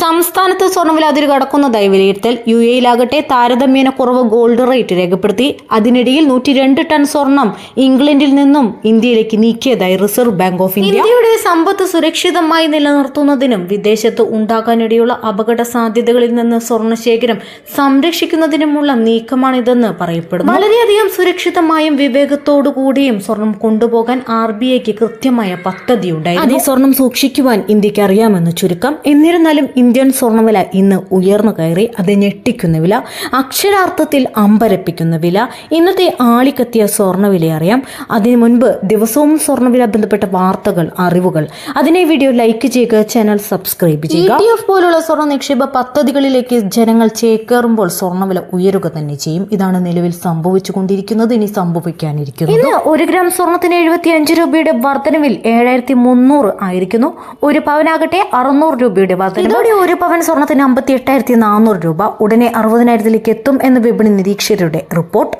സംസ്ഥാനത്ത് സ്വർണവില അതിര് കടക്കുന്നതായി വിലയിരുത്തൽ യു എയിലാകട്ടെ താരതമ്യേന കുറവ് ഗോൾഡ് റേറ്റ് രേഖപ്പെടുത്തി. അതിനിടയിൽ നൂറ്റി രണ്ട് ടൺ സ്വർണം ഇംഗ്ലണ്ടിൽ നിന്നും ഇന്ത്യയിലേക്ക് നീക്കിയതായി റിസർവ് ബാങ്ക് ഓഫ് ഇന്ത്യ. ഇന്ത്യയുടെ സമ്പത്ത് സുരക്ഷിതമായി നിലനിർത്തുന്നതിനും വിദേശത്ത് ഉണ്ടാകാനിടയുള്ള അപകട സാധ്യതകളിൽ നിന്ന് സ്വർണശേഖരം സംരക്ഷിക്കുന്നതിനുമുള്ള നീക്കമാണിതെന്ന് പറയപ്പെടുന്നു. വളരെയധികം സുരക്ഷിതമായും വിവേകത്തോടുകൂടിയും സ്വർണം കൊണ്ടുപോകാൻ ആർ ബി ഐക്ക് കൃത്യമായ പദ്ധതിയുണ്ടായിരുന്നു. അതേ സ്വർണം സൂക്ഷിക്കുവാൻ ഇന്ത്യയ്ക്ക് അറിയാമെന്ന് ചുരുക്കം. എന്നിരുന്നാലും ഇന്ത്യൻ സ്വർണവില ഇന്ന് ഉയർന്നു കയറി അത് ഞെട്ടിക്കുന്ന വില അക്ഷരാർത്ഥത്തിൽ അമ്പരപ്പിക്കുന്ന വില. ഇന്നത്തെ ആളിക്കത്തിയ സ്വർണവില അറിയാം. അതിനു മുൻപ് ദിവസവും സ്വർണവില ബന്ധപ്പെട്ട വാർത്തകൾ അറിവുകൾ. അതിനെ വീഡിയോ ലൈക്ക് ചെയ്യുക ചാനൽ സബ്സ്ക്രൈബ് ചെയ്യുക. പോലുള്ള സ്വർണ നിക്ഷേപ പദ്ധതികളിലേക്ക് ജനങ്ങൾ ചേക്കേറുമ്പോൾ സ്വർണവില ഉയരുക തന്നെ ചെയ്യും. ഇതാണ് നിലവിൽ സംഭവിച്ചുകൊണ്ടിരിക്കുന്നത്. ഇനി സംഭവിക്കാനിരിക്കുന്നത് ഇന്ന് ഒരു ഗ്രാം സ്വർണത്തിന് എഴുപത്തി അഞ്ച് രൂപയുടെ വർധനവിൽ ഏഴായിരത്തി മുന്നൂറ് ആയിരിക്കുന്നു. ഒരു പവനാകട്ടെ അറുന്നൂറ് രൂപയുടെ വർധന ഒരു പവൻ സ്വർണത്തിന് അമ്പത്തി എട്ടായിരത്തി നാനൂറ് രൂപ. ഉടനെ അറുപതിനായിരത്തിലേക്ക് എത്തും എന്ന് വിപണി നിരീക്ഷകരുടെ റിപ്പോർട്ട്.